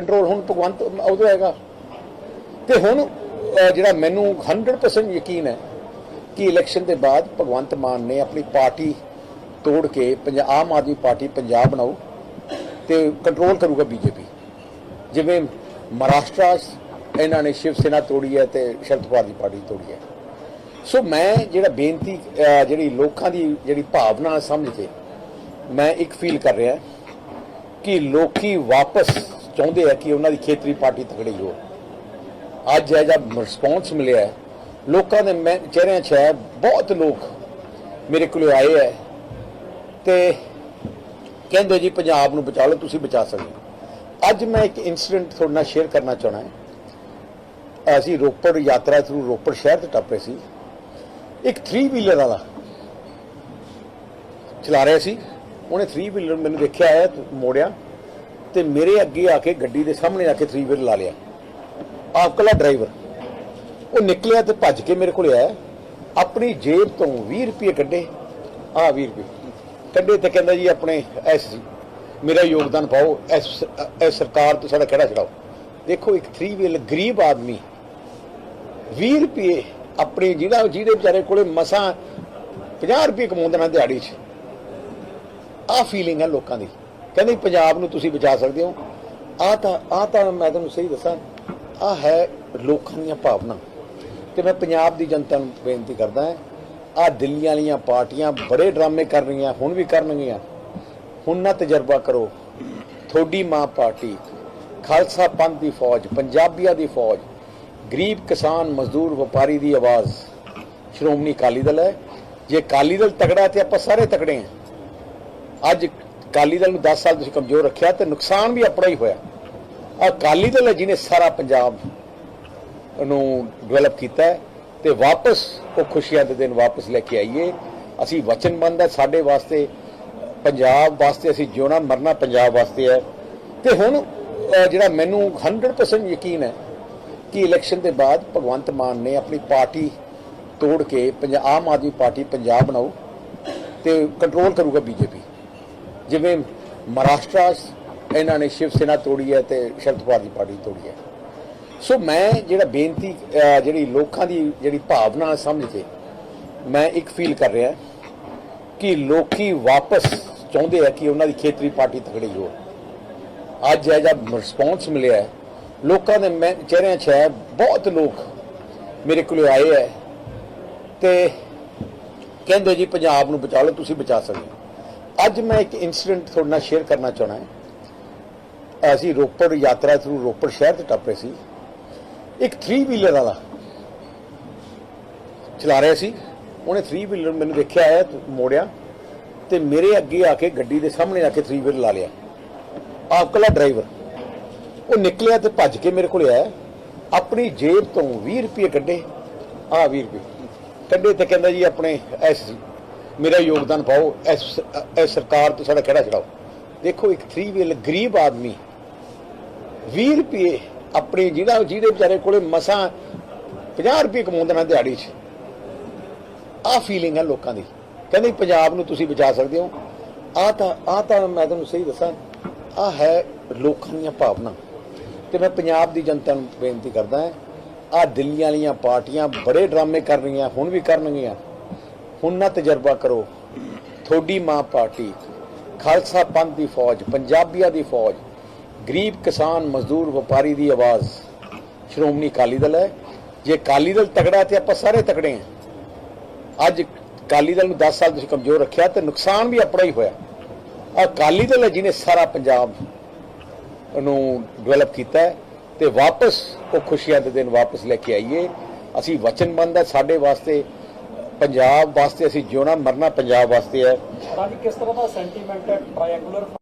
Control ਹੁਣ ਭਗਵੰਤ ਉਦੋਂ ਹੈਗਾ। ਤੇ ਹੁਣ ਜਿਹੜਾ ਮੈਨੂੰ 100% ਯਕੀਨ ਹੈ ਕਿ ਇਲੈਕਸ਼ਨ ਦੇ ਬਾਅਦ ਭਗਵੰਤ ਮਾਨ ਨੇ ਆਪਣੀ ਪਾਰਟੀ ਤੋੜ ਕੇ ਪੰਜਾ, ਆਮ ਆਦਮੀ ਪਾਰਟੀ ਪੰਜਾਬ ਬਣਾਉ ਤੇ ਕੰਟਰੋਲ ਕਰੂਗਾ ਬੀਜੇਪੀ ਜਿਵੇਂ ਮਹਾਰਾਸ਼ਟਰ ਇਹਨਾਂ ਨੇ ਸ਼ਿਵ ਸੈਨਾ ਤੋੜੀ ਹੈ ਤੇ ਸ਼ਰਦ ਪਵਾਰ ਦੀ ਪਾਰਟੀ ਤੋੜੀ ਹੈ। ਸੋ ਮੈਂ ਜਿਹੜਾ ਬੇਨਤੀ ਜਿਹੜੀ ਲੋਕਾਂ ਦੀ ਜਿਹੜੀ ਭਾਵਨਾ ਸਮਝ ਕੇ ਮੈਂ ਇੱਕ ਫੀਲ ਕਰ ਰਿਹਾ ਕਿ ਲੋਕੀ ਵਾਪਸ ਚਾਹੁੰਦੇ ਆ ਕਿ ਉਹਨਾਂ ਦੀ ਖੇਤਰੀ ਪਾਰਟੀ ਤਕੜੀ ਹੋ ਅੱਜ ਇਹ ਜਦ ਰਿਸਪੌਂਸ ਮਿਲਿਆ ਹੈ, ਲੋਕਾਂ ਦੇ ਮੈਂ ਚਿਹਰਿਆਂ 'ਚ ਹੈ ਬਹੁਤ ਲੋਕ ਮੇਰੇ ਕੋਲ ਆਏ ਹੈ ਤੇ ਕਹਿੰਦੇ ਜੀ ਪੰਜਾਬ ਨੂੰ ਬਚਾ ਲਓ ਤੁਸੀਂ ਬਚਾ ਸਕਦੇ ਹੋ। ਅੱਜ ਮੈਂ ਇੱਕ ਇਨਸੀਡੈਂਟ ਤੁਹਾਡੇ ਨਾਲ ਸ਼ੇਅਰ ਕਰਨਾ ਚਾਹਣਾ ਹੈ। ਅਸੀਂ ਰੋਪੜ ਯਾਤਰਾ ਥਰੂ ਰੋਪੜ ਸ਼ਹਿਰ ਤੇ ਟੱਪੇ ਸੀ। ਇੱਕ 3 ਵੀਲਰ ਵਾਲਾ ਚਲਾ ਰਿਹਾ ਸੀ। ਉਹਨੇ 3 ਵੀਲਰ ਮੈਨੂੰ ਦੇਖਿਆ ਹੈ ਮੋੜਿਆ। ਤੇ ਮੇਰੇ ਅੱਗੇ ਆ ਕੇ ਗੱਡੀ ਦੇ ਸਾਹਮਣੇ ਆ ਕੇ ਥਰੀ ਵੀਲਰ ਲਾ ਲਿਆ। ਆਪ ਕਲਾ ਡਰਾਈਵਰ ਉਹ ਨਿਕਲਿਆ ਤੇ ਭੱਜ ਕੇ ਮੇਰੇ ਕੋਲ ਆਇਆ। ਆਪਣੀ ਜੇਬ ਤੋਂ 20 ਰੁਪਏ ਕੱਢੇ। ਆ 20 ਰੁਪਏ। ਕੱਢੇ ਤੇ ਕਹਿੰਦਾ ਜੀ ਆਪਣੇ ਐਸ ਮੇਰਾ ਯੋਗਦਾਨ ਪਾਓ। ਇਸ ਇਸ ਸਰਕਾਰ ਤੋਂ ਸਾਡਾ ਕਿਹੜਾ ਛਡਾਓ। ਦੇਖੋ ਇੱਕ ਥਰੀ ਵੀਲ ਗਰੀਬ ਆਦਮੀ 20 ਰੁਪਏ ਆਪਣੇ ਜਿਹੜਾ ਜਿਹਦੇ ਵਿਚਾਰੇ ਕੋਲੇ ਮਸਾਂ 50 ਰੁਪਏ ਕਮਾਉਂਦੇ ਨਾ ਦਿਹਾੜੀ 'ਚ। ਆਹ ਫੀਲਿੰਗ ਹੈ ਲੋਕਾਂ ਦੀ। ਕਹਿੰਦੇ ਪੰਜਾਬ ਨੂੰ ਤੁਸੀਂ ਬਚਾ ਸਕਦੇ ਹੋ। ਆ ਤਾਂ ਆ ਤਾਂ ਮੈਂ ਤੁਹਾਨੂੰ ਸਹੀ ਦੱਸਾਂ ਆ ਹੈ ਲੋਕਾਂ ਦੀਆਂ ਭਾਵਨਾ। ਤੇ ਮੈਂ ਪੰਜਾਬ ਦੀ ਜਨਤਾ ਨੂੰ ਬੇਨਤੀ ਕਰਦਾ ਹਾਂ ਆ ਦਿੱਲੀ ਵਾਲੀਆਂ ਪਾਰਟੀਆਂ ਬੜੇ ਡਰਾਮੇ ਕਰ ਰਹੀਆਂ, ਹੁਣ ਵੀ ਕਰਨਗੀਆਂ। ਹੁਣ ਨਾ ਤਜਰਬਾ ਕਰੋ ਥੋੜੀ ਮਾਂ ਪਾਰਟੀ, ਖਾਲਸਾ ਪੰਥ ਦੀ ਫੌਜ, ਪੰਜਾਬੀਆਂ ਦੀ ਫੌਜ, ਗਰੀਬ ਕਿਸਾਨ ਮਜ਼ਦੂਰ ਵਪਾਰੀ ਦੀ ਆਵਾਜ਼, ਸ਼੍ਰੋਮਣੀ ਅਕਾਲੀ ਦਲ ਹੈ। ਜੇ ਅਕਾਲੀ ਦਲ ਤਕੜਾ ਤੇ ਆਪਾਂ ਸਾਰੇ ਤਕੜੇ ਹਾਂ। ਅੱਜ ਅਕਾਲੀ ਦਲ ਨੂੰ 10 ਸਾਲ ਤੁਸੀਂ ਕਮਜ਼ੋਰ ਰੱਖਿਆ ਤੇ ਨੁਕਸਾਨ ਵੀ ਆਪਣਾ ਹੀ ਹੋਇਆ। ਅਕਾਲੀ ਦਲ ਹੈ ਜਿਹਨੇ ਸਾਰਾ ਪੰਜਾਬ ਨੂੰ ਡਿਵੈਲਪ ਕੀਤਾ ਹੈ ਤੇ ਵਾਪਸ ਉਹ ਖੁਸ਼ੀਆਂ ਦੇ ਦਿਨ ਵਾਪਸ ਲੈ ਕੇ ਆਈਏ। ਅਸੀਂ ਵਚਨਬੰਦ ਹੈ, ਸਾਡੇ ਵਾਸਤੇ, ਪੰਜਾਬ ਵਾਸਤੇ ਅਸੀਂ ਜਿਉਣਾ, ਮਰਨਾ ਪੰਜਾਬ ਵਾਸਤੇ ਹੈ। ਤੇ ਹੁਣ ਜਿਹੜਾ ਮੈਨੂੰ 100% ਯਕੀਨ ਹੈ ਕਿ ਇਲੈਕਸ਼ਨ ਦੇ ਬਾਅਦ ਭਗਵੰਤ ਮਾਨ ਨੇ ਆਪਣੀ ਪਾਰਟੀ ਤੋੜ ਕੇ ਪੰਜਾ, ਆਮ ਆਦਮੀ ਪਾਰਟੀ ਪੰਜਾਬ ਬਣਾਉ ਤੇ ਕੰਟਰੋਲ ਕਰੂਗਾ ਬੀਜੇਪੀ। ਜਿਵੇਂ ਮਹਾਰਾਸ਼ਟਰ ਇਹਨਾਂ ਨੇ ਸ਼ਿਵ ਸੈਨਾ ਤੋੜੀ ਹੈ ਤੇ ਸ਼ਰਦ ਪਵਾਰ ਦੀ ਪਾਰਟੀ ਤੋੜੀ ਹੈ ਸੋ ਮੈਂ ਜਿਹੜਾ ਬੇਨਤੀ ਜਿਹੜੀ ਲੋਕਾਂ ਦੀ ਜਿਹੜੀ ਭਾਵਨਾ ਸਮਝ ਕੇ ਮੈਂ ਇੱਕ ਫੀਲ ਕਰ ਰਿਹਾ ਕਿ ਲੋਕੀ ਵਾਪਸ ਚਾਹੁੰਦੇ ਆ ਕਿ ਉਹਨਾਂ ਦੀ ਖੇਤਰੀ ਪਾਰਟੀ ਤਕੜੀ ਹੋ ਅੱਜ ਇਹ ਜਦ ਰਿਸਪੌਂਸ ਮਿਲਿਆ ਹੈ, ਲੋਕਾਂ ਦੇ ਮੈਂ ਚਿਹਰਿਆਂ 'ਚ ਹੈ ਬਹੁਤ ਲੋਕ ਮੇਰੇ ਕੋਲ ਆਏ ਹੈ ਤੇ ਕਹਿੰਦੇ ਜੀ ਪੰਜਾਬ ਨੂੰ ਬਚਾ ਲਓ ਤੁਸੀਂ ਬਚਾ ਸਕਦੇ ਹੋ। ਅੱਜ ਮੈਂ ਇੱਕ ਇਨਸੀਡੈਂਟ ਤੁਹਾਡੇ ਨਾਲ ਸ਼ੇਅਰ ਕਰਨਾ ਚਾਹਣਾ ਹੈ। ਅਸੀਂ ਰੋਪੜ ਯਾਤਰਾ ਥਰੂ ਰੋਪੜ ਸ਼ਹਿਰ ਤੇ ਟੱਪ ਰਹੇ ਸੀ। ਇੱਕ 3 ਵੀਲਰ ਵਾਲਾ ਚਲਾ ਰਿਹਾ ਸੀ। ਉਹਨੇ 3 ਵੀਲਰ ਮੈਨੂੰ ਦੇਖਿਆ ਆਇਆ ਮੋੜਿਆ ਤੇ ਮੇਰੇ ਅੱਗੇ ਆ ਕੇ ਗੱਡੀ ਦੇ ਸਾਹਮਣੇ ਆ ਕੇ 3 ਵੀਲਰ ਲਾ ਲਿਆ। ਆਪ ਕਲਾ ਡਰਾਈਵਰ ਉਹ ਨਿਕਲਿਆ ਤੇ ਭੱਜ ਕੇ ਮੇਰੇ ਕੋਲ ਆਇਆ। ਆਪਣੀ ਜੇਬ ਤੋਂ 20 ਰੁਪਏ ਕੱਢੇ। ਆ 20 ਰੁਪਏ। ਕੱਢੇ ਤੇ ਕਹਿੰਦਾ ਜੀ ਆਪਣੇ ਐਸ ਮੇਰਾ ਯੋਗਦਾਨ ਪਾਓ, ਇਸ ਇਸ ਸਰਕਾਰ ਤੋਂ ਸਾਡਾ ਕਿਹੜਾ ਛਡਾਓ ਦੇਖੋ, ਇੱਕ 3 ਵੀਲ ਗਰੀਬ ਆਦਮੀ 20 ਰੁਪਏ ਆਪਣੇ ਜਿਹੜਾ ਜਿਹਦੇ ਵਿਚਾਰੇ ਕੋਲੇ ਮਸਾਂ 50 ਰੁਪਏ ਕਮਾਉਂਦੇ ਨੇ ਦਿਹਾੜੀ 'ਚ, ਆਹ ਫੀਲਿੰਗ ਹੈ ਲੋਕਾਂ ਦੀ। ਕਹਿੰਦੇ ਪੰਜਾਬ ਨੂੰ ਤੁਸੀਂ ਬਚਾ ਸਕਦੇ ਹੋ। ਆ ਤਾਂ ਆ ਤਾਂ ਮੈਂ ਤੁਹਾਨੂੰ ਸਹੀ ਦੱਸਾਂ ਆ ਹੈ ਲੋਕਾਂ ਦੀਆਂ ਭਾਵਨਾ। ਤੇ ਮੈਂ ਪੰਜਾਬ ਦੀ ਜਨਤਾ ਨੂੰ ਬੇਨਤੀ ਕਰਦਾ ਹਾਂ ਆ ਦਿੱਲੀ ਵਾਲੀਆਂ ਪਾਰਟੀਆਂ ਬੜੇ ਡਰਾਮੇ ਕਰ ਰਹੀਆਂ, ਹੁਣ ਵੀ ਕਰਨਗੀਆਂ। ਹੁਣ ਨਾ ਤਜਰਬਾ ਕਰੋ। ਥੋੜੀ ਮਾਂ ਪਾਰਟੀ, ਖਾਲਸਾ ਪੰਥ ਦੀ ਫੌਜ, ਪੰਜਾਬੀਆਂ ਦੀ ਫੌਜ, ਗਰੀਬ ਕਿਸਾਨ ਮਜ਼ਦੂਰ ਵਪਾਰੀ ਦੀ ਆਵਾਜ਼। ਸ਼੍ਰੋਮਣੀ ਅਕਾਲੀ ਦਲ ਹੈ। ਜੇ ਅਕਾਲੀ ਦਲ ਤਗੜਾ ਤੇ ਆਪਾਂ ਸਾਰੇ ਤਗੜੇ ਹਾਂ। ਅੱਜ ਅਕਾਲੀ ਦਲ ਨੂੰ 10 ਸਾਲ ਤੁਸੀਂ ਕਮਜ਼ੋਰ ਰੱਖਿਆ ਤੇ ਨੁਕਸਾਨ ਵੀ ਆਪਣਾ ਹੀ ਹੋਇਆ। ਅਕਾਲੀ ਦਲ ਹੈ ਜਿਹਨੇ ਸਾਰਾ ਪੰਜਾਬ ਨੂੰ ਡਿਵੈਲਪ ਕੀਤਾ ਹੈ ਤੇ ਵਾਪਸ ਉਹ ਖੁਸ਼ੀਆਂ ਦੇ ਦਿਨ ਵਾਪਸ ਲੈ ਕੇ ਆਈਏ। ਅਸੀਂ ਵਚਨਬੰਦ ਹੈ ਸਾਡੇ ਵਾਸਤੇ ਪੰਜਾਬ ਵਾਸਤੇ ਅਸੀਂ ਜਿਉਣਾ, ਮਰਨਾ ਪੰਜਾਬ ਵਾਸਤੇ ਹੈ। ਰਾਜੀ ਕਿਸ ਤਰ੍ਹਾਂ ਦਾ ਸੈਂਟੀਮੈਂਟ ਹੈ? ਟ੍ਰਾਇੰਗੂਲਰ